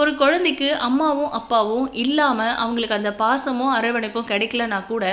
ஒரு குழந்தைக்கு அம்மாவும் அப்பாவும் இல்லாமல் அவங்களுக்கு அந்த பாசமும் அரவணைப்பும் கிடைக்கலனா கூட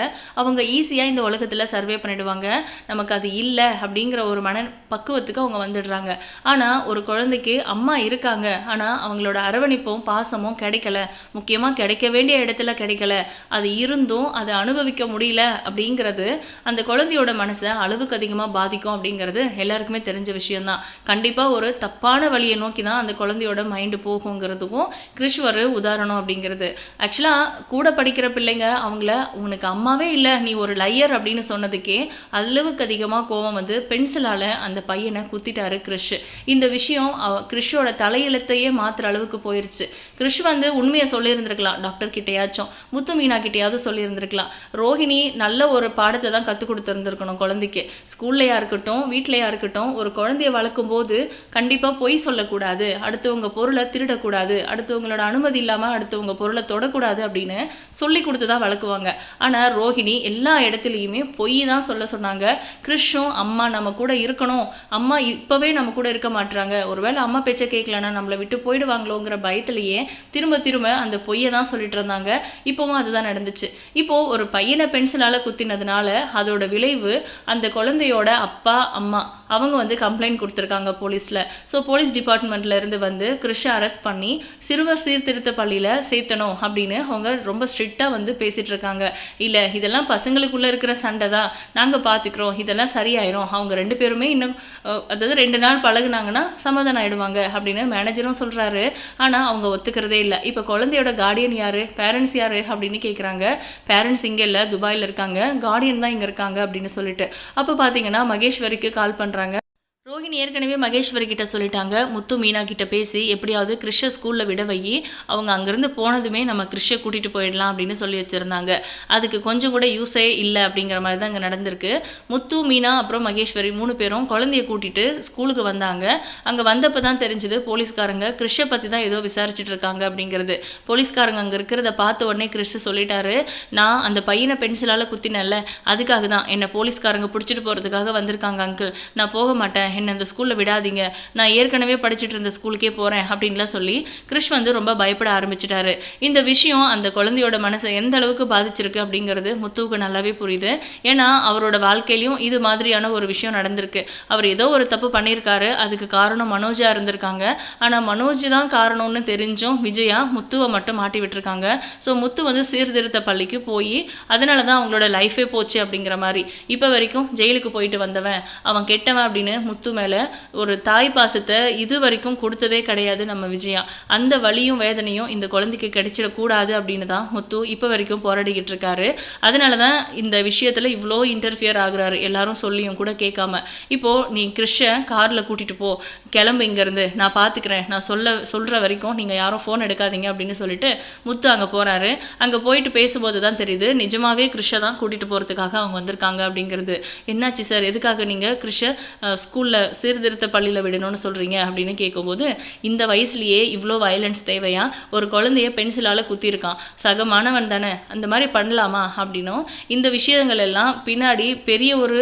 அவங்க ஈஸியாக இந்த உலகத்தில் சர்வே பண்ணிடுவாங்க. நமக்கு அது இல்லை அப்படிங்கிற ஒரு மன பக்குவத்துக்கு அவங்க வந்துடுறாங்க. ஆனால் ஒரு குழந்தைக்கு அம்மா இருக்காங்க. ஆனால் அவங்களோட அரவணைப்பும் பாசமும் கிடைக்கல. முக்கியமாக கிடைக்க வேண்டிய இடத்துல கிடைக்கல. அது இருந்தும் அதை அனுபவிக்க முடியல அப்படிங்கிறது அந்த குழந்தையோட மனசை அளவுக்கு அதிகமாக பாதிக்கும் அப்படிங்கிறது எல்லாருக்குமே தெரிஞ்ச விஷயம்தான். கண்டிப்பாக ஒரு தப்பான வழியை நோக்கி தான் அந்த குழந்தையோட மைண்டு போகுங்கிறதுக்கும் கிறிஷ் ஒரு உதாரணம் அப்படிங்கிறது. ஆக்சுவலாக கூட படிக்கிற பிள்ளைங்க அவங்கள உனக்கு அம்மாவே இல்லை நீ ஒரு லையர் அப்படின்னு சொன்னதுக்கே அளவுக்கு அதிகமாக கோவம் வந்து பென்சிலால் அந்த பையனை குத்திட்டாரு கிறிஷ். இந்த விஷயம் அவ கிறிஷோட தலையெழுத்தையே மாற்றுற அளவுக்கு போயிருச்சு. கிறிஷ் வந்து உண்மையை சொல்லியிருந்திருக்கலாம். டாக்டர் கிட்டேயாச்சும் முத்து மீனா கிட்டேயாவது சொல்லியிருந்திருக்கலாம். ரோஹிணி நல்ல ஒரு பாடத்தை தான் கற்றுக் கொடுத்துருந்துருக்கணும் குழந்தைக்கு. ஸ்கூல்லையா இருக்கட்டும் வீட்லையா இருக்கட்டும் ஒரு குழந்தைய வளர்க்கும் போது கண்டிப்பாக பொய் சொல்லக்கூடாது. அடுத்தவங்க பொருளை திருடக்கூடாது. அடுத்தவங்களோட அனுமதி இல்லாமல் அடுத்தவங்க பொருளை தொடக்கூடாது அப்படின்னு சொல்லி கொடுத்து தான் வளர்க்குவாங்க. ஆனால் ரோஹிணி எல்லா இடத்துலையுமே பொய் தான் சொல்ல சொன்னாங்க. கிறிஷும் அம்மா நம்ம கூட இருக்கணும். அம்மா இப்போவே நம்ம கூட இருக்க மாட்டுறாங்க ஒருவேளை அம்மா பேச்சை கேட்கலன்னா நம்மளை விட்டு போயிடுவாங்களோங்கிற பயத்திலேயே திரும்ப திரும்ப அந்த பொய்யை தான் சொல்லிட்டு இருந்தாங்க. இப்போவும் அதுதான் நடந்துச்சு. இப்போ ஒரு பையனை பென்சிலால் குத்தினதுனால அதோட விளைவு அந்த குழந்தையோட அப்பா அம்மா அவங்க வந்து கம்ப்ளைண்ட் கொடுத்துருக்காங்க போலீஸில். ஸோ போலீஸ் டிபார்ட்மெண்ட்ல இருந்து வந்து கிறிஷை அரெஸ்ட் பண்ணி சிறுவர் சீர்திருத்த பள்ளியில் சேர்த்தணும் அப்படின்னு அவங்க ரொம்ப ஸ்ட்ரிக்டாக வந்து பேசிகிட்டு இருக்காங்க. இல்லை இதெல்லாம் பசங்களுக்குள்ளே இருக்கிற சண்டை தான். நாங்கள் பார்த்துக்குறோம் இதெல்லாம் சரியாயிரும். அவங்க ரெண்டு பேருமே இன்னும் அதாவது ரெண்டு நாள் பழகுனாங்கன்னா சமாதானம் ஆகிடுவாங்க அப்படின்னு மேனேஜரும் சொல்கிறாரு ஆனால் அவங்க ஒத்துக்கிறதே இல்லை. இப்போ குழந்தையோட கார்டியன் யார்? பேரண்ட்ஸ் யார்? அப்படின்னு கேட்குறாங்க பேரண்ட்ஸ் இங்கே இல்லை துபாயில் இருக்காங்க. கார்டியன் தான் இங்கே இருக்காங்க அப்படின்னு சொல்லிட்டு. அப்போ பார்த்தீங்கன்னா மகேஸ்வரிக்கு கால் பண்ணுறாங்க ரோஹிணி ஏற்கனவே மகேஸ்வரி கிட்ட சொல்லிட்டாங்க. முத்து மீனா கிட்ட பேசி எப்படியாவது கிறிஷ ஸ்கூலில் விட வை அவங்க அங்கேருந்து போனதுமே நம்ம கிறிஷை கூட்டிகிட்டு போயிடலாம் அப்படின்னு சொல்லி வச்சுருந்தாங்க. அதுக்கு கொஞ்சம் கூட யூஸே இல்லை அப்படிங்கிற மாதிரி தான் இங்கே நடந்திருக்கு. முத்து மீனா அப்புறம் மகேஸ்வரி மூணு பேரும் குழந்தைய கூட்டிட்டு ஸ்கூலுக்கு வந்தாங்க. அங்கே வந்தப்போ தான் தெரிஞ்சது போலீஸ்காரங்க கிறிஷை பற்றி தான் ஏதோ விசாரிச்சுட்டு இருக்காங்க அப்படிங்கிறது. போலீஸ்காரங்க அங்கே இருக்கிறத பார்த்த உடனே கிறிஷ் சொல்லிட்டாரு நான் அந்த பையனை பென்சிலால் குத்தினேன்ல அதுக்காக தான். என்னை போலீஸ்காரங்க பிடிச்சிட்டு போகிறதுக்காக வந்திருக்காங்க அங்கிள் நான் போக மாட்டேன். என்னை அந்த ஸ்கூலில் விடாதீங்க. நான் ஏற்கனவே படிச்சுட்டு இருந்த ஸ்கூலுக்கே போகிறேன் அப்படின்லாம் சொல்லி கிறிஷ் வந்து ரொம்ப பயப்பட ஆரம்பிச்சிட்டாரு. இந்த விஷயம் அந்த குழந்தையோட மனசை எந்த அளவுக்கு பாதிச்சிருக்கு அப்படிங்கிறது முத்துவுக்கு நல்லாவே புரியுது. ஏன்னா அவரோட வாழ்க்கையிலையும் இது மாதிரியான ஒரு விஷயம் நடந்திருக்கு. அவர் ஏதோ ஒரு தப்பு பண்ணியிருக்காரு. அதுக்கு காரணம் மனோஜா இருந்திருக்காங்க. ஆனால் மனோஜ் தான் காரணம்னு தெரிஞ்சும் விஜயா முத்துவை மட்டும் மாட்டி விட்டுருக்காங்க. ஸோ முத்து வந்து சீர்திருத்த பள்ளிக்கு போய் அதனால தான் அவங்களோட லைஃபே போச்சு அப்படிங்கிற மாதிரி. இப்போ வரைக்கும் ஜெயிலுக்கு போயிட்டு வந்தவன். அவன் கெட்டவன் அப்படின்னு முத்து மேலே ஒரு தாய் பாசத்தை இது வரைக்கும் கொடுத்ததே கிடையாது நம்ம விஜயா. அந்த வலியும் வேதனையும் இந்த குழந்தைக்கு கிடைச்சிடக்கூடாது அப்படின்னு தான் முத்து இப்போ வரைக்கும் போராடிக்கிட்டு இருக்காரு. அதனால தான் இந்த விஷயத்தில் இவ்வளோ இன்டர்ஃபியர் ஆகுறாரு. எல்லாரும் சொல்லியும் கூட கேட்காம. இப்போ நீ கிறிஷை காரில் கூட்டிகிட்டு போ. கிளம்பு இங்கேருந்து. நான் பார்த்துக்கிறேன். நான் சொல்ல சொல்கிற வரைக்கும் நீங்கள் யாரும் ஃபோன் எடுக்காதீங்க அப்படின்னு சொல்லிட்டு முத்து அங்கே போகிறாரு அங்கே போயிட்டு பேசும்போது தான் தெரியுது நிஜமாகவே கிறிஷை தான் கூட்டிகிட்டு போகிறதுக்காக அவங்க வந்திருக்காங்க அப்படிங்கிறது. என்னாச்சு சார்? எதுக்காக நீங்கள் கிறிஷை ஸ்கூலில் சீர்திருத்த பள்ளியில் விடணும்னு சொல்கிறீங்க அப்படின்னு கேட்கும்போது இந்த வயசுலேயே இவ்வளோ வயலன்ஸ் தேவையா? ஒரு குழந்தைய பென்சிலால் குத்திருக்கான் சக மாணவன் தானே அந்த மாதிரி பண்ணலாமா அப்படின்னும். இந்த விஷயங்கள் எல்லாம் பின்னாடி பெரிய ஒரு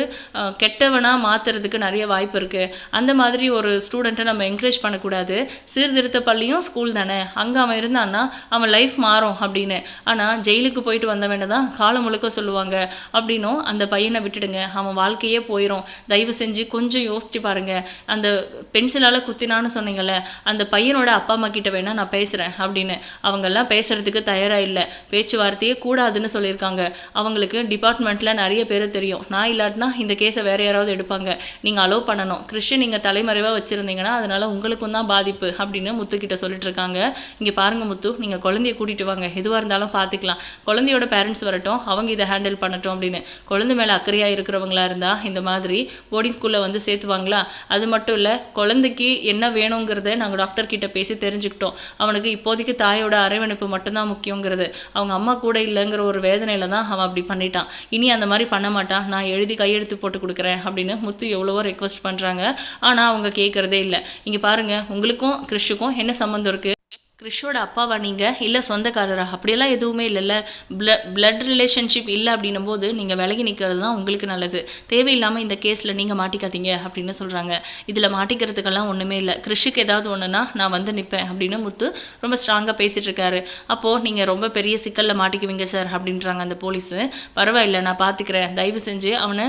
கெட்டவனாக மாற்றுறதுக்கு மாத்துறதுக்கு நிறைய வாய்ப்பு இருக்குது அந்த மாதிரி ஒரு ஸ்டூடெண்ட்டை நம்ம என்கரேஜ் பண்ணக்கூடாது. சீர்திருத்த பள்ளியும் ஸ்கூல் தானே. அங்கே அவன் இருந்தான்னா அவன் லைஃப் மாறும் அப்படின்னு. ஆனால் ஜெயிலுக்கு போயிட்டு வந்தவன தான் காலம் முழுக்க சொல்லுவாங்க. அப்படின்னும் அந்த பையனை விட்டுடுங்க. அவன் வாழ்க்கையே போயிடும் தயவு செஞ்சு கொஞ்சம் யோசிச்சு பாருங்கள் அந்த பென்சிலால் குத்தினான்னு சொன்னீங்கல்ல அந்த பையனோட அப்பா அம்மா கிட்ட வேணால் நான் பேசுகிறேன் அப்படின்னு. அவங்கெல்லாம் பேசுகிறதுக்கு தயாராக இல்லை. பேச்சுவார்த்தையே கூடாதுன்னு சொல்லியிருக்காங்க. அவங்களுக்கு டிபார்ட்மெண்ட்டில் நிறைய பேர் தெரியும். நான் இல்லாட்டினா இந்த கேஸை வேறு யாராவது எடுப்பாங்க. நீங்கள் அலோவ் பண்ணணும். கிறிஸ்டின் நீங்கள் தலைமறைவாக வச்சுருந்தீங்க. இருந்தீங்கன்னா அதனால உங்களுக்கும் தான் பாதிப்பு அப்படின்னு முத்துக்கிட்ட சொல்லிட்டு இருக்காங்க இங்கே பாருங்க முத்து நீங்கள் குழந்தைய கூட்டிட்டு வாங்க. எதுவாக இருந்தாலும் பார்த்துக்கலாம் குழந்தையோட பேரண்ட்ஸ் வரட்டும் அவங்க இதை ஹேண்டில் பண்ணட்டும் அப்படின்னு. குழந்தை மேலே அக்கறையாக இருக்கிறவங்களா இருந்தால் இந்த மாதிரி போர்டிங் ஸ்கூலில் வந்து சேர்த்துவாங்களா? அது மட்டும் இல்லை குழந்தைக்கு என்ன வேணுங்கிறத நாங்கள் டாக்டர் கிட்ட பேசி தெரிஞ்சுக்கிட்டோம். அவனுக்கு இப்போதைக்கு தாயோட அரவணைப்பு மட்டும்தான் முக்கியங்கிறது. அவங்க அம்மா கூட இல்லைங்கிற ஒரு வேதனையில தான் அவன் அப்படி பண்ணிட்டான். இனி அந்த மாதிரி பண்ண மாட்டான். நான் எழுதி கையெழுத்து போட்டு கொடுக்குறேன் அப்படின்னு முத்து எவ்வளவோ ரெக்வஸ்ட் பண்ணுறாங்க ஆனால் அவங்க கேட்குறது இல்லை இங்கே பாருங்க உங்களுக்கும் கிறிஷுக்கும் என்ன சம்மந்தம் இருக்குது கிறிஷோட அப்பாவா நீங்கள் இல்லை சொந்தக்காரரா? அப்படியெல்லாம் எதுவுமே இல்லைல்ல. ப்ள பிளட் ரிலேஷன்ஷிப் இல்லை அப்படின்னும் போது நீங்கள் விலகி நிற்கிறது தான் உங்களுக்கு நல்லது. தேவையில்லாமல் இந்த கேஸில் நீங்கள் மாட்டிக்காதீங்க அப்படின்னு சொல்கிறாங்க இதில் மாட்டிக்கிறதுக்கெல்லாம் ஒன்றுமே இல்லை. கிறிஷுக்கு ஏதாவது ஒன்றுனா நான் வந்து நிற்பேன் அப்படின்னு முத்து ரொம்ப ஸ்ட்ராங்காக பேசிகிட்டு இருக்காரு. அப்போது நீங்கள் ரொம்ப பெரிய சிக்கலில் மாட்டிக்குவீங்க சார் அப்படின்றாங்க அந்த போலீஸு பரவாயில்ல நான் பார்த்துக்கிறேன் தயவு செஞ்சு அவனை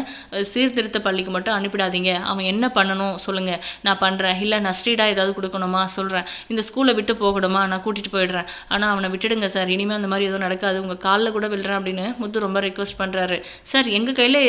சீர்திருத்த பள்ளிக்கு மட்டும் அனுப்பிடாதீங்க. அவன் என்ன பண்ணணும் சொல்லுங்கள் நான் பண்ணுறேன் இல்லை நஸ்ரீடாக ஏதாவது கொடுக்கணுமா? சொல்கிறேன் இந்த ஸ்கூலை விட்டு போகணுமா? நான் கூட்டிகிட்டு போயிடுறேன். ஆனால் அவனை விட்டுடுங்க சார். இனிமேல் அந்த மாதிரி எதுவும் நடக்காது. உங்கள் காலில் கூட விழுறேன் அப்படின்னு முத்து ரொம்ப ரெக்வஸ்ட் பண்ணுறாரு சார் எங்கள் கையில்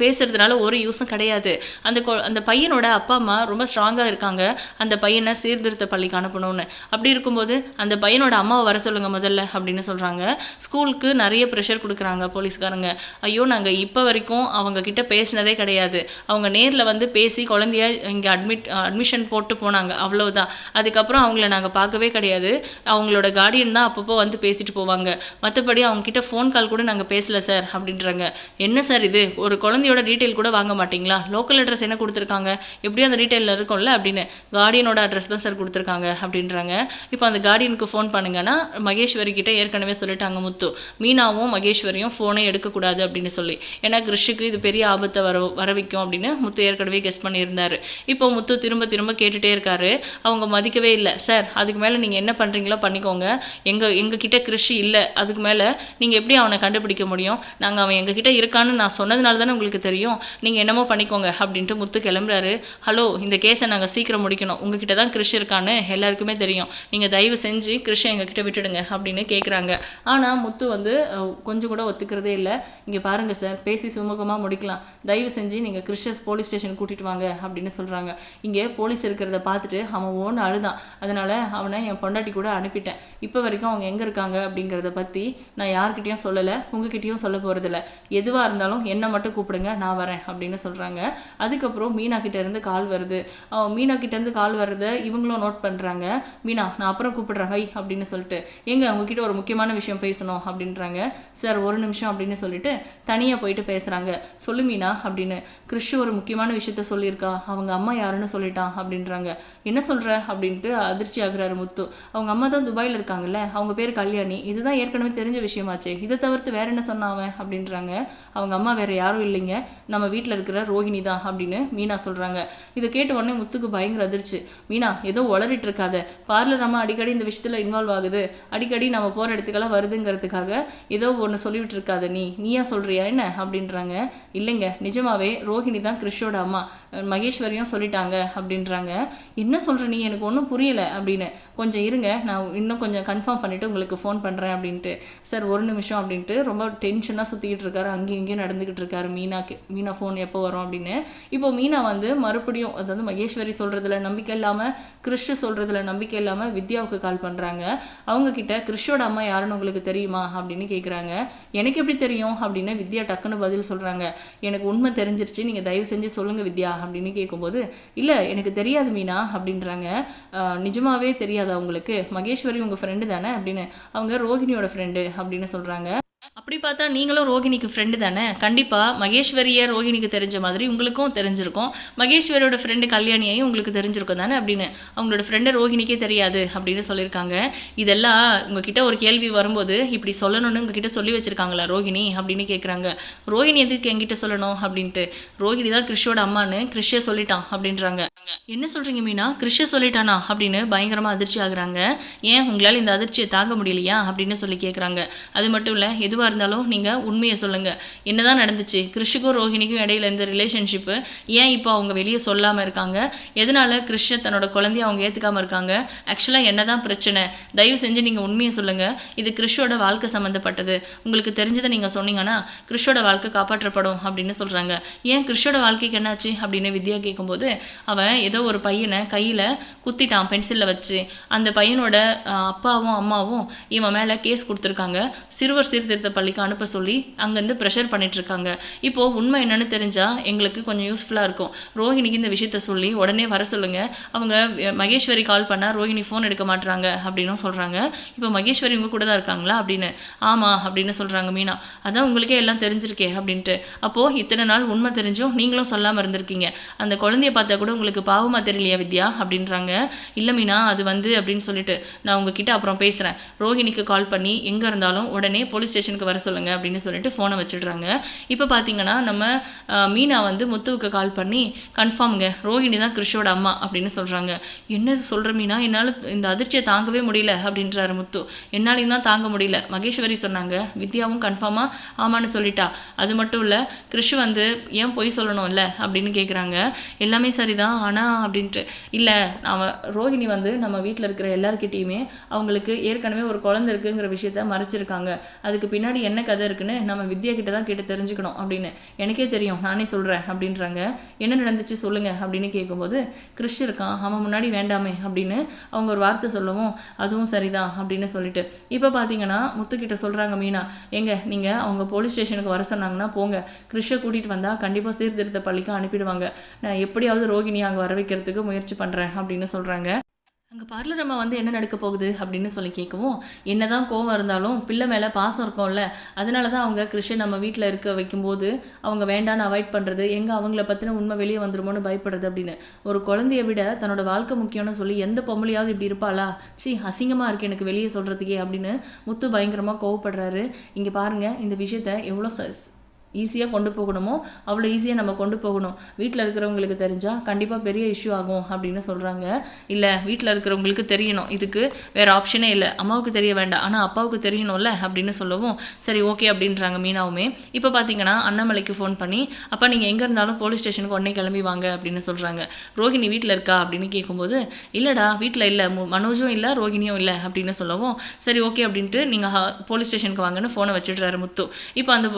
பேசுறதுனால ஒரு யூஸும் கிடையாது. அந்த கொ- அந்த பையனோட அப்பா அம்மா ரொம்ப ஸ்ட்ராங்காக இருக்காங்க. அந்த பையனை சீர்திருத்த பள்ளிக்கு அனுப்பணும்னு. அப்படி இருக்கும்போது அந்த பையனோட அம்மாவை வர சொல்லுங்க முதல்ல அப்படின்னு சொல்கிறாங்க ஸ்கூலுக்கு நிறைய ப்ரெஷர் கொடுக்குறாங்க போலீஸ்காரங்க. ஐயோ நாங்கள் இப்போ வரைக்கும் அவங்க கிட்ட பேசினதே கிடையாது. அவங்க நேரில் வந்து பேசி குழந்தைய இங்கே அட்மிட் அட்மிஷன் போட்டு போனாங்க. அவ்வளவுதான். அதுக்கப்புறம் அவங்கள நாங்கள் பார்க்கவே கிடையாது. அவங்களோட கார்டியன் தான் அப்பப்போ வந்து பேசிட்டு போவாங்க. மற்றபடி அவங்க கிட்ட ஃபோன் கால் கூட நாங்கள் பேசல சார் அப்படின்றாங்க. என்ன சார் இது? ஒரு குழந்தையோட டீட்டெயில் கூட வாங்க மாட்டீங்களா? லோக்கல் அட்ரஸ் என்ன கொடுத்துருக்காங்க? எப்படியும் அந்த டீட்டெயிலில் இருக்கும்ல அப்படின்னு கார்டியனோட அட்ரஸ் தான் சார் கொடுத்துருக்காங்க அப்படின்றாங்க. இப்போ அந்த கார்டியனுக்கு ஃபோன் பண்ணுங்கன்னா மகேஸ்வரி கிட்ட ஏற்கனவே சொல்லிட்டாங்க முத்து. மீனாவும் மகேஸ்வரியும் ஃபோனை எடுக்கக்கூடாது அப்படின்னு சொல்லி. ஏன்னா கிருஷுக்கு இது பெரிய ஆபத்தை வர வர வைக்கும் அப்படின்னு முத்து ஏற்கனவே கெஸ் பண்ணியிருந்தாரு. இப்போ முத்து திரும்ப திரும்ப கேட்டுகிட்டே இருக்காரு. அவங்க மதிக்கவே இல்லை. சார் அதுக்கு மேலே நீங்கள் என்ன பண்ணுறீங்களோ பண்ணிக்கோங்க. எங்கள் எங்கள் கிட்ட கிருஷி இல்லை. அதுக்கு மேலே நீங்கள் எப்படி அவனை கண்டுபிடிக்க முடியும்? நாங்கள் அவன் எங்ககிட்ட இருக்கான்னு நான் சொன்னதுனால தானே உங்களுக்கு தெரியும். நீங்கள் என்னமோ பண்ணிக்கோங்க அப்படின்ட்டு முத்து கிளம்புறாரு. ஹலோ இந்த கேஸை நாங்கள் சீக்கிரம் முடிக்கணும். உங்ககிட்ட தான் கிருஷ் இருக்கான்னு எல்லாருக்குமே தெரியும். நீங்கள் தயவு செஞ்சு கிருஷை எங்ககிட்ட விட்டுடுங்க அப்படின்னு கேட்குறாங்க ஆனால் முத்து வந்து கொஞ்சம் கூட ஒத்துக்கிறதே இல்லை. இங்கே பாருங்கள் சார் பேசி சுமூகமாக முடிக்கலாம். தயவு செஞ்சு நீங்கள் கிருஷ்ணஸ் போலீஸ் ஸ்டேஷன் கூட்டிகிட்டு வாங்க அப்படின்னு சொல்கிறாங்க இங்கே போலீஸ் இருக்கிறத பார்த்துட்டு அவன் ஓன்னு அழுதான் அதனால் அவனை என் பொண்டாட்டி கூட அனுப்பிட்டேன். இப்போ வரைக்கும் அவங்க எங்கே இருக்காங்க அப்படிங்கிறத பற்றி நான் யார்கிட்டயும் சொல்லலை உங்ககிட்டயும் சொல்ல போகிறதில்ல எதுவாக இருந்தாலும் என்னை மட்டும் கூப்பிடுங்க. நான் வரேன் அப்படின்னு சொல்கிறாங்க அதுக்கப்புறம் மீனா கிட்டேருந்து கால் வருது. மீனா கிட்டேருந்து கால் வர்றதை இவங்களும் நோட் பண்ணுறாங்க மீனா நான் அப்புறம் கூப்பிடுறேன் ஹை அப்படின்னு சொல்லிட்டு. ஏங்க உங்ககிட்ட ஒரு முக்கியமான விஷயம் பேசணும் அப்படின்றாங்க. சார் ஒரு நிமிஷம் அப்படின்னு சொல்லிட்டு தனியாக போயிட்டு பேசுகிறாங்க சொல்லு மீனா அப்படின்னு. கிறிஷ் ஒரு முக்கியமான விஷயத்த சொல்லியிருக்கா. அவங்க அம்மா யாருன்னு சொல்லிட்டான் அப்படின்றாங்க. என்ன சொல்கிற அப்படின்ட்டு அதிர்ச்சி ஆகுறாரு முத்து. அவங்க அம்மா தான் துபாயில் இருக்காங்கல்ல அவங்க பேர் கல்யாணி. இதுதான் ஏற்கனவே தெரிஞ்ச விஷயமாச்சு. இதை தவிர்த்து வேற என்ன சொன்னாவன் அப்படின்றாங்க. அவங்க அம்மா வேற யாரும் இல்லைங்க. நம்ம வீட்டில் இருக்கிற ரோஹிணி தான் அப்படின்னு மீனா சொல்கிறாங்க இதை கேட்ட உடனே முத்துக்கு பயங்கர அதிர்ச்சி. மீனா ஏதோ உளறிட்டு இருக்காத. பார்லர் அம்மா அடிக்கடி இந்த விஷயத்தில் இன்வால்வ் ஆகுது. அடிக்கடி நம்ம போகிற இடத்துக்கெல்லாம் வருதுங்கிறதுக்காக ஏதோ ஒன்று சொல்லிவிட்டு இருக்காத நீ. நீயா சொல்றியா என்ன? அப்படின்றாங்க. இல்லைங்க நிஜமாவே ரோஹிணி தான் கிறிஷோட அம்மா. மகேஸ்வரியும் சொல்லிட்டாங்க அப்படின்றாங்க. என்ன சொல்ற நீ? எனக்கு ஒன்றும் புரியல அப்படின்னு. கொஞ்சம் இருங்க நான் இன்னும் கொஞ்சம் கன்ஃபார்ம் பண்ணிட்டு உங்களுக்கு ஃபோன் பண்ணுறேன் அப்படின்ட்டு. சார் ஒரு நிமிஷம் அப்படின்ட்டு ரொம்ப டென்ஷனாக சுற்றிக்கிட்டு இருக்காரு. அங்கேயும் இங்கேயும் நடந்துக்கிட்டு இருக்காரு மீனாக்கு மீனா ஃபோன் எப்போ வரும் அப்படின்னு. இப்போ மீனா வந்து மறுபடியும் அதாவது மகேஸ்வரி சொல்கிறதுல நம்பிக்கை இல்லாமல் கிறிஷ் சொல்கிறதுல நம்பிக்கை இல்லாமல் வித்யாவுக்கு கால் பண்ணுறாங்க அவங்கக்கிட்ட கிறிஷோட அம்மா யாருன்னு உங்களுக்கு தெரியுமா? அப்படின்னு கேட்குறாங்க எனக்கு எப்படி தெரியும்? அப்படின்னு வித்யா டக்குன்னு பதில் சொல்கிறாங்க எனக்கு உண்மை தெரிஞ்சிருச்சு. நீங்கள் தயவு செஞ்சு சொல்லுங்கள் வித்யா அப்படின்னு கேட்கும்போது இல்லை எனக்கு தெரியாது மீனா அப்படின்றாங்க. நிஜமாகவே நிஜமாவே அவங்களுக்கு உங்களுக்கு? மகேஸ்வரி உங்கள் ஃப்ரெண்டு தானே? அப்படின்னு அவங்க ரோஹிணியோட ஃப்ரெண்டு அப்படின்னு சொல்கிறாங்க அப்படி பார்த்தா நீங்களும் ரோகிணிக்கு ஃப்ரெண்டு தானே? கண்டிப்பாக மகேஸ்வரியை ரோகிணிக்கு தெரிஞ்ச மாதிரி உங்களுக்கும் தெரிஞ்சிருக்கும். மகேஸ்வரியோட ஃப்ரெண்டு கல்யாணியையும் உங்களுக்கு தெரிஞ்சிருக்கும் தானே அப்படின்னு. அவங்களோட ஃப்ரெண்டு ரோகிணிக்கே தெரியாது அப்படின்னு சொல்லியிருக்காங்க. இதெல்லாம் உங்ககிட்ட ஒரு கேள்வி வரும்போது இப்படி சொல்லணும்னு உங்ககிட்ட சொல்லி வச்சிருக்காங்களா ரோகிணி அப்படின்னு கேட்குறாங்க ரோகிணி எதுக்கு என்கிட்ட சொல்லணும் அப்படின்ட்டு. ரோகிணி தான் கிறிஷோட அம்மான்னு கிறிஷே சொல்லிட்டான் அப்படின்றாங்க. என்ன சொல்றீங்க மீனா? கிறிஷ சொல்லிட்டானா அப்படின்னு பயங்கரமாக அதிர்ச்சி ஆகுறாங்க. ஏன் உங்களால் இந்த அதிர்ச்சியை தாங்க முடியலையா அப்படின்னு சொல்லி கேட்குறாங்க அது மட்டும் இல்லை எதுவாக இருந்தாலும் நீங்கள் உண்மையை சொல்லுங்கள் என்னதான் நடந்துச்சு? கிறிஷுக்கும் ரோஹிணிக்கும் இடையில இந்த ரிலேஷன்ஷிப்பு ஏன் இப்போ அவங்க வெளியே சொல்லாமல் இருக்காங்க? எதனால கிறிஷ தன்னோட குழந்தைய அவங்க ஏற்றுக்காமல் இருக்காங்க? ஆக்சுவலாக என்னதான் பிரச்சனை? தயவு செஞ்சு நீங்கள் உண்மையை சொல்லுங்கள் இது கிறிஷோட வாழ்க்கை சம்மந்தப்பட்டது உங்களுக்கு தெரிஞ்சதை நீங்கள் சொன்னீங்கன்னா கிறிஷோட வாழ்க்கை காப்பாற்றப்படும் அப்படின்னு சொல்கிறாங்க ஏன் கிறிஷோட வாழ்க்கைக்கு என்னாச்சு அப்படின்னு வித்யா கேட்கும்போது அவன் ஏதோ ஒரு பையனை கையில் குத்திட்டான் பென்சிலில் வச்சு. அந்த பையனோட அப்பாவும் அம்மாவும் இவன் மேலே கேஸ் கொடுத்துருக்காங்க. சிறுவர் சீர்திருத்த பள்ளிக்கு அனுப்ப சொல்லி அங்கேருந்து ப்ரெஷர் பண்ணிட்டுருக்காங்க. இப்போது உண்மை என்னென்னு தெரிஞ்சால் எங்களுக்கு கொஞ்சம் யூஸ்ஃபுல்லாக இருக்கும். ரோஹிணிக்கு இந்த விஷயத்த சொல்லி உடனே வர சொல்லுங்கள் அவங்க மகேஸ்வரி கால் பண்ணால் ரோஹிணி ஃபோன் எடுக்க மாட்டுறாங்க அப்படின்னும் சொல்கிறாங்க இப்போ மகேஸ்வரி உங்கள் கூட தான் இருக்காங்களா அப்படின்னு. ஆமாம் அப்படின்னு சொல்கிறாங்க மீனா. அதான் உங்களுக்கே எல்லாம் தெரிஞ்சிருக்கே அப்படின்ட்டு. அப்போது இத்தனை நாள் உண்மை தெரிஞ்சும் நீங்களும் சொல்லாமல் இருந்திருக்கீங்க. அந்த குழந்தைய பார்த்தா கூட உங்களுக்கு உங்களுக்கு பாவமாக தெரியலையா வித்யா அப்படின்றாங்க. இல்லை மீனா அது வந்து அப்படின்னு சொல்லிட்டு நான் உங்ககிட்ட அப்புறம் பேசுகிறேன் ரோஹிணிக்கு கால் பண்ணி எங்கே இருந்தாலும் உடனே போலீஸ் ஸ்டேஷனுக்கு வர சொல்லுங்கள் அப்படின்னு சொல்லிட்டு ஃபோனை வச்சிடுறாங்க. இப்போ பார்த்தீங்கன்னா நம்ம மீனா வந்து முத்துவுக்கு கால் பண்ணி கன்ஃபார்முங்க ரோஹிணி தான் கிருஷோட அம்மா அப்படின்னு சொல்கிறாங்க என்ன சொல்கிற மீனா? என்னால் இந்த அதிர்ச்சியை தாங்கவே முடியல அப்படின்றாரு முத்து. என்னாலையும் தான் தாங்க முடியல மகேஸ்வரி சொன்னாங்க. வித்யாவும் கன்ஃபார்மாக ஆமான்னு சொல்லிட்டா. அது மட்டும் இல்லை கிருஷ் வந்து ஏன் பொய் சொல்லணும்ல? அப்படின்னு கேட்குறாங்க எல்லாமே சரிதான் ஆனால் அப்படின்ட்டு. இல்லை நம்ம ரோஹிணி வந்து நம்ம வீட்டில் இருக்கிற எல்லாருக்கிட்டேயுமே அவங்களுக்கு ஏற்கனவே ஒரு குழந்தை இருக்குங்கிற விஷயத்த மறைச்சிருக்காங்க. அதுக்கு பின்னாடி என்ன கதை இருக்குன்னு நம்ம வித்யா கிட்ட தான் கேட்டு தெரிஞ்சுக்கணும் அப்படின்னு. எனக்கே தெரியும். நானே சொல்கிறேன் அப்படின்றாங்க. என்ன நடந்துச்சு சொல்லுங்க அப்படின்னு கேட்கும்போது கிறிஷ் இருக்கான். அவன் முன்னாடி வேண்டாமே அப்படின்னு அவங்க ஒரு வார்த்தை சொல்லவும் அதுவும் சரிதான் அப்படின்னு சொல்லிட்டு. இப்போ பார்த்தீங்கன்னா முத்துக்கிட்ட சொல்கிறாங்க மீனா எங்க நீங்கள் அவங்க போலீஸ் ஸ்டேஷனுக்கு வர சொன்னாங்கன்னா போங்க. கிறிஷை கூட்டிகிட்டு வந்தால் கண்டிப்பாக சீர்திருத்த பள்ளிக்கு அனுப்பிடுவாங்க. நான் எப்படியாவது ரோகிணி அங்கே வர வைக்கிறதுக்கு முயற்சி பண்ணுறேன் அப்படின்னு சொல்கிறாங்க அங்கே பார்லர் அம்மா வந்து என்ன நடக்க போகுது அப்படின்னு சொல்லி கேட்கவும் என்னதான் கோவம் இருந்தாலும் பிள்ளை மேலே பாசம் இருக்கும்ல அதனால தான் அவங்க கிருஷ்ணன் நம்ம வீட்டில் இருக்க வைக்கும்போது அவங்க வேண்டான்னு அவாய்ட் பண்ணுறது எங்கே அவங்கள பற்றின உண்மை வெளியே வந்துருமோன்னு பயப்படுறது அப்படின்னு. ஒரு குழந்தைய விட தன்னோட வாழ்க்கை முக்கியம்னு சொல்லி எந்த பொம்பளையாவது இப்படி இருப்பாளா? சி அசிங்கமாக இருக்கு எனக்கு வெளியே சொல்கிறதுக்கே அப்படின்னு முத்து பயங்கரமாக கோவப்படுறாரு. இங்கே பாருங்கள் இந்த விஷயத்த எவ்வளோ ஈஸியாக கொண்டு போகணுமோ அவ்வளோ ஈஸியாக நம்ம கொண்டு போகணும். வீட்டில் இருக்கிறவங்களுக்கு தெரிஞ்சால் கண்டிப்பாக பெரிய இஷ்யூ ஆகும் அப்படின்னு சொல்கிறாங்க இல்லை வீட்டில் இருக்கிறவங்களுக்கு தெரியணும். இதுக்கு வேறு ஆப்ஷனே இல்லை. அம்மாவுக்கு தெரிய வேண்டாம். ஆனால் அப்பாவுக்கு தெரியணும்ல அப்படின்னு சொல்லவும் சரி ஓகே அப்படின்றாங்க மீனாவுமே. இப்போ பார்த்தீங்கன்னா அண்ணாமலைக்கு ஃபோன் பண்ணி அப்பா நீங்கள் எங்கே இருந்தாலும் போலீஸ் ஸ்டேஷனுக்கு உடனே கிளம்பி வாங்க அப்படின்னு சொல்கிறாங்க ரோகிணி வீட்டில் இருக்கா அப்படின்னு கேட்கும்போது இல்லைடா வீட்டில் இல்லை. மனோஜும் இல்லை ரோகிணியும் இல்லை அப்படின்னு சொல்லவும் சரி ஓகே அப்படின்ட்டு நீங்கள் போலீஸ் ஸ்டேஷனுக்கு வாங்கன்னு ஃபோனை வச்சுடுறாரு முத்து. இப்போ அந்த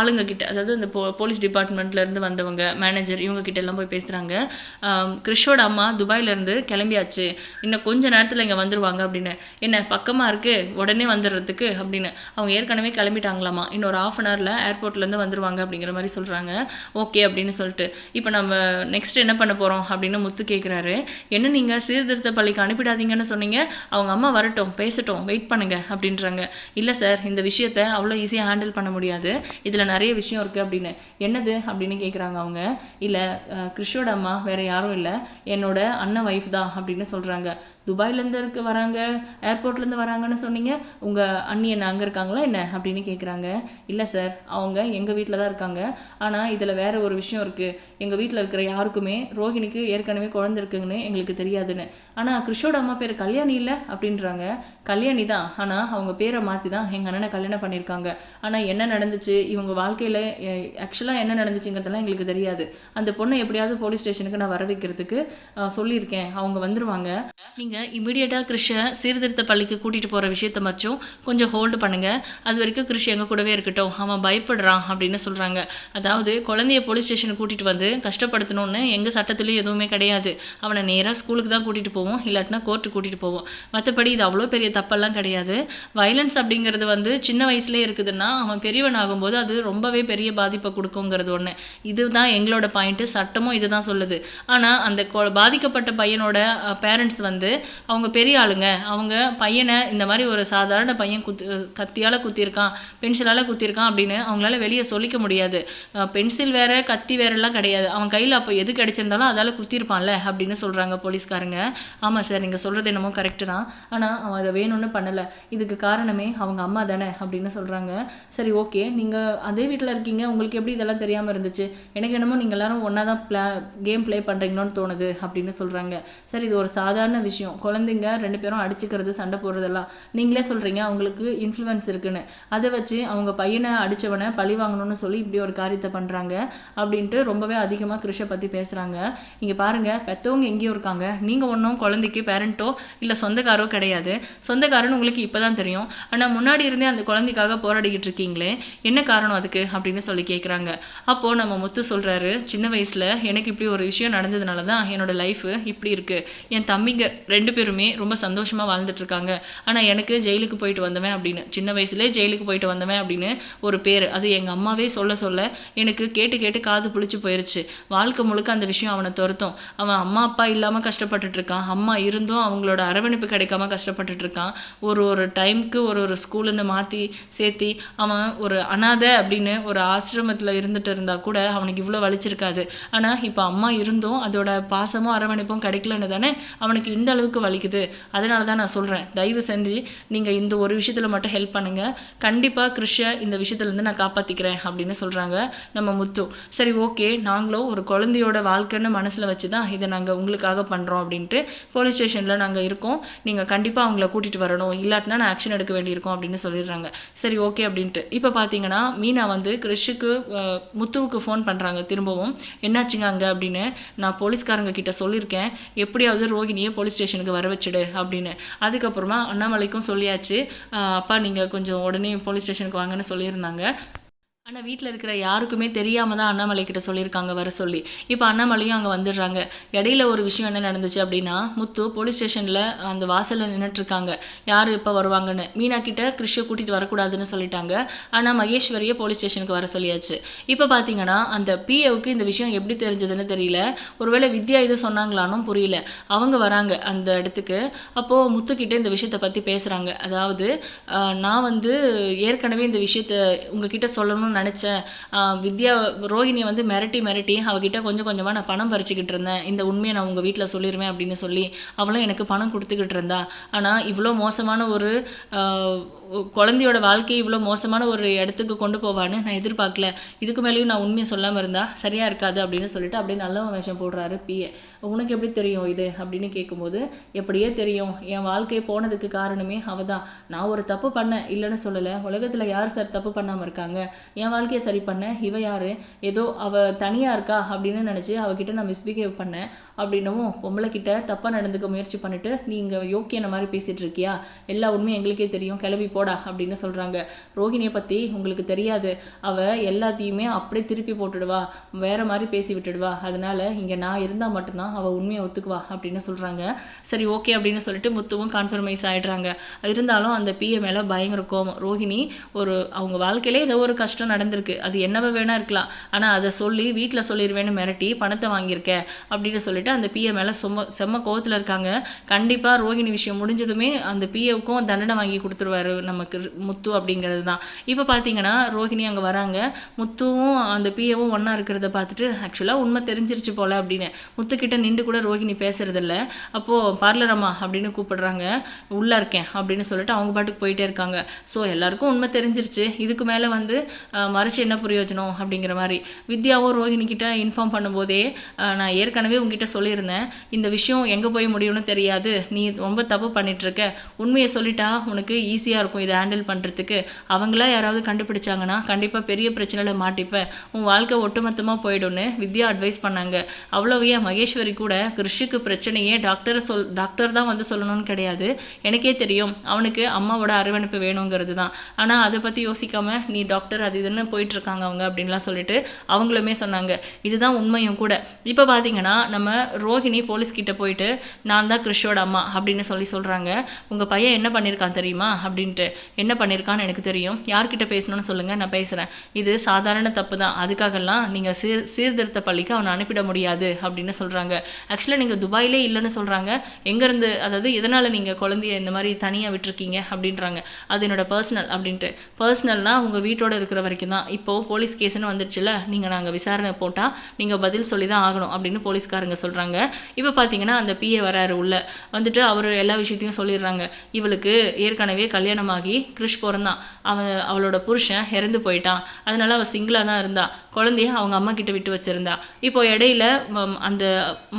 ஆளுங்க கிட்ட அதாவது இந்த போ போலீஸ் டிபார்ட்மெண்ட்லேருந்து வந்தவங்க மேனேஜர் இவங்க கிட்ட எல்லாம் போய் பேசுகிறாங்க கிறிஷோட அம்மா துபாயிலேருந்து கிளம்பியாச்சு. இன்னும் கொஞ்ச நேரத்தில் இங்கே வந்துடுவாங்க அப்படின்னு. என்ன பக்கமாக இருக்கு? உடனே வந்துடுறதுக்கு அப்படின்னு. அவங்க ஏற்கனவே கிளம்பிட்டாங்களாமா? இன்னொரு ஆஃப் அன் ஹவரில் ஏர்போர்ட்லேருந்து வந்துடுவாங்க அப்படிங்கிற மாதிரி சொல்கிறாங்க ஓகே அப்படின்னு சொல்லிட்டு. இப்போ நம்ம நெக்ஸ்ட் என்ன பண்ண போகிறோம் அப்படின்னு முத்து கேட்குறாரு என்ன நீங்கள் சீர்திருத்த பள்ளிக்கு அனுப்பிடாதீங்கன்னு சொன்னீங்க. அவங்க அம்மா வரட்டும் பேசட்டும் வெயிட் பண்ணுங்க அப்படின்றாங்க. இல்லை சார் இந்த விஷயத்த அவ்வளோ ஈஸியாக ஹேண்டில் பண்ண முடியாது. இதில் நிறைய விஷயம் இருக்குது அப்படின்னு. என்னது அப்படின்னு கேட்குறாங்க அவங்க. இல்லை கிறிஷோட அம்மா வேற யாரும் இல்லை. என்னோட அண்ணன் ஒய்ஃப் தான் அப்படின்னு சொல்கிறாங்க துபாயிலேருந்து இருக்க வராங்க ஏர்போர்ட்லேருந்து வராங்கன்னு சொன்னீங்க. உங்கள் அண்ணி என்ன அங்கே இருக்காங்களா என்ன அப்படின்னு கேட்குறாங்க இல்லை சார் அவங்க எங்கள் வீட்டில் தான் இருக்காங்க. ஆனால் இதில் வேறு ஒரு விஷயம் இருக்குது எங்கள் வீட்டில் இருக்கிற யாருக்குமே ரோஹிணிக்கு ஏற்கனவே குழந்தை இருக்குங்கன்னு எங்களுக்கு தெரியாதுன்னு. ஆனால் கிறிஷோட அம்மா பேர் கல்யாணி இல்லை அப்படின்றாங்க. கல்யாணி தான். ஆனால் அவங்க பேரை மாற்றி தான் எங்கள் அண்ணனை கல்யாணம் பண்ணியிருக்காங்க. ஆனால் என்ன நடந்துச்சு? இவங்க வாழ்க்கையில் ஆக்சுவலாக என்ன நடந்துச்சுங்கிறதெல்லாம் எங்களுக்கு தெரியாது. அந்த பொண்ணை எப்படியாவது போலீஸ் ஸ்டேஷனுக்கு நான் வர வைக்கிறதுக்கு சொல்லியிருக்கேன். அவங்க வந்துருவாங்க. நீங்கள் இமீடியட்டாக கிருஷை சீர்திருத்த பள்ளிக்கு கூட்டிகிட்டு போகிற விஷயத்த மட்டும் கொஞ்சம் ஹோல்டு பண்ணுங்கள் அது வரைக்கும் கிருஷி எங்கள் கூடவே இருக்கட்டும். அவன் பயப்படுறான் அப்படின்னு சொல்கிறாங்க அதாவது குழந்தைய போலீஸ் ஸ்டேஷனுக்கு கூட்டிகிட்டு வந்து கஷ்டப்படுத்தணும்னு எங்கள் சட்டத்துலேயும் எதுவுமே கிடையாது. அவனை நேராக ஸ்கூலுக்கு தான் கூட்டிகிட்டு போவோம். இல்லாட்டினா கோர்ட்டு கூட்டிகிட்டு போவோம். மற்றபடி இது அவ்வளோ பெரிய தப்பெல்லாம் கிடையாது. வயலன்ஸ் அப்படிங்கிறது வந்து சின்ன வயசுலேயே இருக்குதுன்னா அவன் பெரியவன் ஆகும்போது அது ரொம்பவே பெரிய பாதிப்பை கொடுக்குங்கிறது ஒன்று இதுதான் எங்களோட பாயிண்ட்டு சட்டமும் இதுதான் சொல்லுது. ஆனால் அந்த பாதிக்கப்பட்ட பையனோட பேரண்ட்ஸ் வந்து அவங்க பெரிய ஆளுங்க. அவங்க பையனை இந்த மாதிரி ஒரு சாதாரண பையன் குத்து கத்தியால் குத்திருக்கான் பென்சிலால் குத்திருக்கான் அப்படின்னு அவங்களால வெளியே சொல்லிக்க முடியாது. பென்சில் வேற கத்தி வேறெல்லாம் கிடையாது. அவன் கையில் அப்போ எது கிடைச்சிருந்தாலும் அதால் குத்திருப்பான்ல அப்படின்னு சொல்கிறாங்க போலீஸ்காரங்க. ஆமாம் சார் நீங்கள் சொல்கிறது என்னமோ கரெக்டு தான். ஆனால் அவன் அதை வேணும்னு பண்ணலை. இதுக்கு காரணமே அவங்க அம்மா தானே அப்படின்னு சொல்கிறாங்க சரி ஓகே நீங்கள் அதே வீட்டில் இருக்கீங்க. உங்களுக்கு எப்படி இதெல்லாம் தெரியாமல் இருந்துச்சு? எனக்கு என்னமோ நீங்கள் எல்லாரும் ஒன்றா தான் ப்ளா கேம் ப்ளே பண்ணுறீங்களோன்னு தோணுது அப்படின்னு சொல்கிறாங்க சரி இது ஒரு சாதாரண விஷயம். குழந்தைங்க ரெண்டு பேரும் அடிச்சுக்கிறது சண்டை போடுறதெல்லாம் நீங்களே சொல்கிறீங்க அவங்களுக்கு இன்ஃப்ளூயன்ஸ் இருக்குன்னு. அதை வச்சு அவங்க பையனை அடித்தவனை பழி வாங்கணும்னு சொல்லி இப்படி ஒரு காரியத்தை பண்ணுறாங்க அப்படின்ட்டு ரொம்பவே அதிகமாக கிருஷை பற்றி பேசுகிறாங்க இங்கே பாருங்கள் பெற்றவங்க எங்கேயோ இருக்காங்க. நீங்கள் ஒன்றும் குழந்தைக்கு பேரண்ட்டோ இல்லை சொந்தக்காரோ கிடையாது. சொந்தக்காரன்னு உங்களுக்கு இப்போ தான் தெரியும். ஆனால் முன்னாடி இருந்தே அந்த குழந்தைக்காக போராடிக்கிட்டு இருக்கீங்களே என்ன காரணம் அதுக்கு அப்படின்னு சொல்லி கேட்குறாங்க அப்போது நம்ம முத்து சொல்கிறாரு சின்ன வயசில் எனக்கு இப்படி ஒரு விஷயம் நடந்ததுனால தான் என்னோட லைஃப் இப்படி இருக்குது என் தம்பிங்க ரெண்டு ரெண்டு பேருமே ரொம்ப சந்தோஷமாக வாழ்ந்துட்டு இருக்காங்க ஆனால் எனக்கு ஜெயிலுக்கு போயிட்டு வந்தவன் அப்படின்னு சின்ன வயசுலேயே ஜெயிலுக்கு போயிட்டு வந்தவன் அப்படின்னு ஒரு பேர். அது எங்கள் அம்மாவே சொல்ல சொல்ல எனக்கு கேட்டு கேட்டு காது புளிச்சு போயிருச்சு. வாழ்க்கை முழுக்க அந்த விஷயம் அவனை துரத்தும். அவன் அம்மா அப்பா இல்லாமல் கஷ்டப்பட்டுட்டு இருக்கான் அம்மா இருந்தும் அவங்களோட அரவணைப்பு கிடைக்காம கஷ்டப்பட்டுட்டு இருக்கான் ஒரு ஒரு டைமுக்கு ஒரு ஒரு ஸ்கூலுன்னு மாற்றி சேர்த்தி அவன் ஒரு அனாதை அப்படின்னு ஒரு ஆசிரமத்தில் இருந்துட்டு இருந்தால் கூட அவனுக்கு இவ்வளோ வலிச்சிருக்காது. ஆனால் இப்போ அம்மா இருந்தும் அதோட பாசமும் அரவணைப்பும் கிடைக்கலன்னு தானே அவனுக்கு இந்த அளவுக்கு வலிக்குது. அதனால தான் நான் சொல்கிறேன் தயவு செஞ்சு நீங்கள் இந்த ஒரு விஷயத்தில் மட்டும் ஹெல்ப் பண்ணுங்கள் கண்டிப்பாக கிருஷை இந்த விஷயத்துலேருந்து நான் காப்பாற்றிக்கிறேன் அப்படின்னு சொல்கிறாங்க நம்ம முத்து. சரி ஓகே நாங்களும் ஒரு குழந்தையோட வாழ்க்கைன்னு மனசில் வச்சு தான் இதை நாங்கள் உங்களுக்காக பண்ணுறோம் அப்படின்ட்டு போலீஸ் ஸ்டேஷனில் நாங்கள் இருக்கோம். நீங்கள் கண்டிப்பாக அவங்கள கூட்டிகிட்டு வரணும். இல்லாட்டினா நான் ஆக்ஷன் எடுக்க வேண்டியிருக்கோம் அப்படின்னு சொல்லிடுறாங்க. சரி ஓகே அப்படின்ட்டு. இப்போ பார்த்தீங்கன்னா மீனா வந்து கிருஷுக்கு முத்துவுக்கு ஃபோன் பண்ணுறாங்க திரும்பவும் என்னாச்சுங்க அங்கே? அப்படின்னு நான் போலீஸ்காரங்க கிட்ட சொல்லியிருக்கேன். எப்படியாவது ரோகிணியை போலீஸ் ஸ்டேஷன் ஸ்டேஷனுக்கு வர வச்சுடு அப்படின்னு. அதுக்கப்புறமா அண்ணாமலைக்கும் சொல்லியாச்சு. அப்பா நீங்கள் கொஞ்சம் உடனே போலீஸ் ஸ்டேஷனுக்கு வாங்கன்னு சொல்லியிருந்தாங்க. ஆனால் வீட்டில் இருக்கிற யாருக்குமே தெரியாமல் தான் அண்ணாமலை கிட்ட சொல்லியிருக்காங்க வர சொல்லி. இப்போ அண்ணாமலையும் அங்கே வந்துடுறாங்க. இடையில ஒரு விஷயம் என்ன நடந்துச்சு அப்படின்னா முத்து போலீஸ் ஸ்டேஷனில் அந்த வாசலில் நின்றுட்டுருக்காங்க யார் இப்போ வருவாங்கன்னு? மீனா கிட்ட கிறிஷை கூட்டிகிட்டு வரக்கூடாதுன்னு சொல்லிட்டாங்க. ஆனால் மகேஸ்வரியை போலீஸ் ஸ்டேஷனுக்கு வர சொல்லியாச்சு. இப்போ பார்த்தீங்கன்னா அந்த பிஏவுக்கு இந்த விஷயம் எப்படி தெரிஞ்சதுன்னு தெரியல. ஒருவேளை வித்யா இது சொன்னாங்களானும் புரியல. அவங்க வராங்க அந்த இடத்துக்கு. அப்போது முத்துக்கிட்ட இந்த விஷயத்தை பற்றி பேசுகிறாங்க அதாவது நான் வந்து ஏற்கனவே இந்த விஷயத்த உங்ககிட்ட சொல்லணும்னு நினச்சேன். வித்யா ரோஹிணியை வந்து மிரட்டி மிரட்டி அவகிட்ட கொஞ்சம் கொஞ்சமாக நான் பணம் பறிச்சுக்கிட்டு இருந்தேன். இந்த உண்மையை நான் உங்கள் வீட்டில் சொல்லிடுவேன் அப்படின்னு சொல்லி அவளும் எனக்கு பணம் கொடுத்துக்கிட்டு இருந்தா. ஆனால் இவ்வளோ மோசமான ஒரு குழந்தையோட வாழ்க்கையை இவ்வளோ மோசமான ஒரு இடத்துக்கு கொண்டு போவான்னு நான் எதிர்பார்க்கல. இதுக்கு மேலேயும் நான் உண்மையை சொல்லாமல் இருந்தால் சரியாக இருக்காது அப்படின்னு சொல்லிட்டு அப்படியே நல்ல வேஷம் போடுறாரு பிஏ உனக்கு எப்படி தெரியும் இது? அப்படின்னு கேட்கும்போது எப்படியே தெரியும். என் வாழ்க்கையை போனதுக்கு காரணமே அவள் தான் நான் ஒரு தப்பு பண்ணேன் இல்லைன்னு சொல்லலை. உலகத்தில் யார் சார் தப்பு பண்ணாமல் இருக்காங்க? என் வாழ்க்கையை சரி பண்ண இவ யார்? ஏதோ அவள் தனியாக இருக்கா? அப்படின்னு நினச்சி அவகிட்ட நான் மிஸ்பிஹேவ் பண்ணேன். அப்படின்னவும் பொம்பளைக்கிட்ட தப்பாக நடந்துக்க முயற்சி பண்ணிட்டு நீங்கள் யோக்கியன மாதிரி பேசிகிட்டு இருக்கியா? எல்லா உண்மையும் எங்களுக்கே தெரியும். கிளம்பி போடா அப்படின்னு சொல்கிறாங்க ரோகிணியை பற்றி உங்களுக்கு தெரியாது. அவள் எல்லாத்தையுமே அப்படியே திருப்பி போட்டுடுவா. வேற மாதிரி பேசி விட்டுடுவா. அதனால் இங்கே நான் இருந்தால் மட்டும்தான் அவள் உண்மையை ஒத்துக்குவா அப்படின்னு சொல்கிறாங்க சரி ஓகே அப்படின்னு சொல்லிட்டு முத்துவும் கான்ஃபர்மைஸ் ஆகிடுறாங்க இருந்தாலும் அந்த பிஏ மேலே பயங்கர கோபம். ரோஹிணி ஒரு அவங்க வாழ்க்கையிலே ஏதோ ஒரு கஷ்டம் நடந்திருக்கு. அது என்னவா வேணா இருக்கலாம். ஆனால் அதை சொல்லி வீட்டில் சொல்லிடுவேன்னு மிரட்டி பணத்தை வாங்கியிருக்க அப்படின்னு சொல்லிட்டு அந்த பிஏ மேலே செம்ம செம்ம கோவத்தில் இருக்காங்க. கண்டிப்பாக ரோஹிணி விஷயம் முடிஞ்சதுமே அந்த பிஏவுக்கும் தண்டனை வாங்கி கொடுத்துருவாரு நமக்கு முத்து அப்படிங்கிறது தான். இப்போ பார்த்தீங்கன்னா ரோஹிணி அங்கே வராங்க. முத்துவும் அந்த பிஏவும் ஒன்றா இருக்கிறத பார்த்துட்டு ஆக்சுவலாக உண்மை தெரிஞ்சிருச்சு போல் அப்படின்னு. முத்துக்கிட்ட நின்று கூட ரோகிணி பேசுறதில்ல. அப்போது பார்லர் அம்மா அப்படின்னு கூப்பிடுறாங்க. உள்ளே இருக்கேன் அப்படின்னு சொல்லிட்டு அவங்க பாட்டுக்கு போயிட்டே இருக்காங்க. ஸோ எல்லாருக்கும் உண்மை தெரிஞ்சிருச்சு. இதுக்கு மேலே வந்து மறைச்சு என்ன பிரயோஜனம் அப்படிங்கிற மாதிரி. வித்யாவும் ரோஹிணி கிட்ட இன்ஃபார்ம் பண்ணும்போதே நான் ஏற்கனவே உங்ககிட்ட சொல்லியிருந்தேன். இந்த விஷயம் எங்கே போய் முடியும்னு தெரியாது. நீ ரொம்ப தப்பு பண்ணிகிட்ருக்க உண்மையை சொல்லிட்டா உனக்கு ஈஸியாக இருக்கும் இதை ஹேண்டில் பண்ணுறதுக்கு அவங்களா யாராவது கண்டுபிடிச்சாங்கன்னா கண்டிப்பாக பெரிய பிரச்சனையில் மாட்டிப்பேன். உன் வாழ்க்கை ஒட்டுமொத்தமாக போயிடும்னு வித்யா அட்வைஸ் பண்ணாங்க. அவ்வளோவையே ஏன் மகேஸ்வரி கூட கிருஷிக்கு பிரச்சனையே டாக்டரை சொல் டாக்டர் தான் வந்து சொல்லணும்னு கிடையாது. எனக்கே தெரியும். அவனுக்கு அம்மாவோட அரவணைப்பு வேணுங்கிறது தான். ஆனால் அதை பற்றி யோசிக்காம நீ டாக்டர் அது இதுன்னு போயிட்டு இருக்காங்க அவங்க அப்படின்லாம் சொல்லிட்டு அவங்களுமே சொன்னாங்க. இதுதான் உண்மையும் கூட. இப்போ பார்த்தீங்கன்னா நம்ம ரோஹிணி போலீஸ் கிட்ட போயிட்டு நான் தான் கிருஷோட அம்மா அப்படின்னு சொல்லி சொல்கிறாங்க உங்கள் பையன் என்ன பண்ணியிருக்கான் தெரியுமா? அப்படின்ட்டு. என்ன பண்ணியிருக்கான்னு எனக்கு தெரியும். யார்கிட்ட பேசணும்னு சொல்லுங்கள் நான் பேசுகிறேன் இது சாதாரண தப்பு தான். அதுக்காகலாம் நீங்கள் சீர் சீர்திருத்த பள்ளிக்கு அவனை அனுப்பிட முடியாது அப்படின்னு சொல்கிறாங்க ஆக்சுவலாக நீங்கள் துபாயிலே இல்லைன்னு சொல்கிறாங்க எங்கேருந்து அதாவது எதனால் நீங்கள் குழந்தைய இந்த மாதிரி தனியாக விட்டுருக்கீங்க அப்படின்றாங்க. அது என்னோட பர்சனல் அப்படின்ட்டு. பர்சனல்னால் உங்கள் வீட்டோட இருக்கிற வரைக்கும் தான். இப்போது போலீஸ் கேஸ்னு வந்துருச்சுல நீங்கள் நாங்கள் விசாரணை போட்டால் நீங்கள் பதில் சொல்லி தான் ஆகணும் அப்படின்னு போலீஸ்காரங்க சொல்கிறாங்க இப்போ பார்த்தீங்கன்னா அந்த பிஏ வராரு உள்ள. வந்துட்டு அவர் எல்லா விஷயத்தையும் சொல்லிடுறாங்க. இவளுக்கு ஏற்கனவே கல்யாணமாகி கிறிஷ் பிறந்தான். அவன் அவளோட புருஷன் இறந்து போயிட்டான். அதனால அவள் சிங்கிளாக தான் இருந்தா. குழந்தைய அவங்க அம்மா கிட்ட விட்டு வச்சுருந்தா. இப்போ இடையில அந்த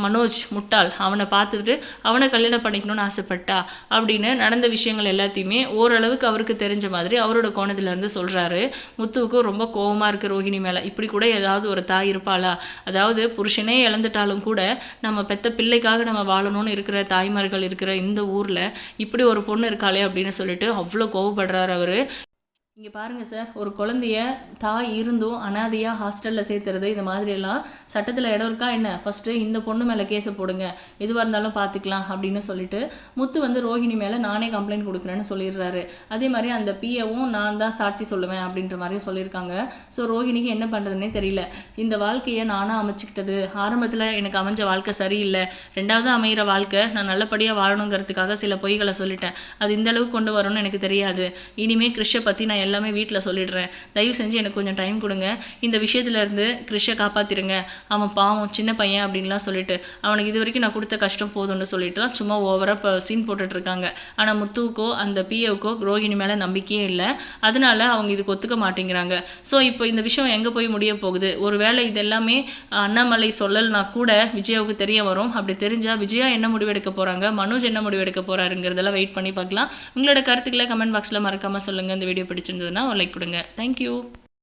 மனோஜ் முட்டாள் அவனை பார்த்துட்டு அவனை கல்யாணம் பண்ணிக்கணும்னு ஆசைப்பட்டா? அப்படின்னு நடந்த விஷயங்கள் எல்லாத்தையுமே ஓரளவுக்கு அவருக்கு தெரிஞ்ச மாதிரி அவரோட கோணத்துலேருந்து சொல்கிறாரு முத்துவுக்கும் ரொம்ப கோபமாக இருக்குது ரோகிணி மேலே. இப்படி கூட ஏதாவது ஒரு தாய் இருப்பாளா? அதாவது புருஷனே இழந்துட்டாலும் கூட நம்ம பெத்த பிள்ளைக்காக நம்ம வாழணும்னு இருக்கிற தாய்மார்கள் இருக்கிற இந்த ஊரில் இப்படி ஒரு பொண்ணு இருக்காளே அப்படின்னு சொல்லிட்டு அவ்வளோ கோவப்படுறாரு அவர். இங்கே பாருங்கள் சார் ஒரு குழந்தைய தாய் இருந்தும் அனாதையாக ஹாஸ்டலில் சேர்த்துறது இந்த மாதிரியெல்லாம் சட்டத்தில் இடம் இருக்கா என்ன? ஃபஸ்ட்டு இந்த பொண்ணு மேலே கேஸை போடுங்க எதுவாக இருந்தாலும் பார்த்துக்கலாம் அப்படின்னு சொல்லிட்டு முத்து வந்து ரோஹிணி மேலே நானே கம்ப்ளைண்ட் கொடுக்குறேன்னு சொல்லிடுறாரு. அதே மாதிரி அந்த பிஏவும் நான் தான் சாட்சி சொல்லுவேன் அப்படின்ற மாதிரியும் சொல்லியிருக்காங்க. ஸோ ரோஹிணிக்கு என்ன பண்ணுறதுனே தெரியல. இந்த வாழ்க்கையை நானாக அமைச்சிக்கிட்டது. ஆரம்பத்தில் எனக்கு அமைஞ்ச வாழ்க்கை சரியில்லை. ரெண்டாவது அமைகிற வாழ்க்கை நான் நல்லபடியாக வாழணுங்கிறதுக்காக சில பொய்களை சொல்லிட்டேன். அது இந்த அளவுக்கு கொண்டு வரணும்னு எனக்கு தெரியாது. இனிமேல் கிறிஷை பற்றி நான் எல்லாமே வீட்டில் சொல்லிடுறேன். தயவு செஞ்சு எனக்கு கொஞ்சம் டைம் கொடுங்க. இந்த விஷயத்துலேருந்து கிறிஷை காப்பாற்றிருங்க அவன் பாவம் சின்ன பையன் அப்படின்லாம் சொல்லிட்டு அவனுக்கு இது வரைக்கும் நான் கொடுத்த கஷ்டம் போதும்னு சொல்லிட்டுலாம் சும்மா ஓவராக இப்போ சீன் போட்டுட்ருக்காங்க ஆனால் முத்துவுக்கோ அந்த பிஏவுக்கோ ரோஹிணி மேலே நம்பிக்கையே இல்லை. அதனால அவங்க இதுக்கு ஒத்துக்க மாட்டேங்கிறாங்க. ஸோ இப்போ இந்த விஷயம் எங்கே போய் முடிய போகுது? ஒருவேளை இது எல்லாமே அண்ணாமலை சொல்லல்னா கூட விஜயாவுக்கு தெரிய வரும். அப்படி தெரிஞ்சால் விஜயா என்ன முடிவெடுக்க போகிறாங்க மனோஜ் என்ன முடிவெடுக்க போகிறாருங்கிறதெல்லாம் வெயிட் பண்ணி பார்க்கலாம். உங்களோட கருத்துக்களை கமெண்ட் பாக்ஸில் மறக்காமல் சொல்லுங்கள் இந்த வீடியோ பிடிச்சிருந்ததுன்னா ஒரு லைக் கொடுங்க. தேங்க்யூ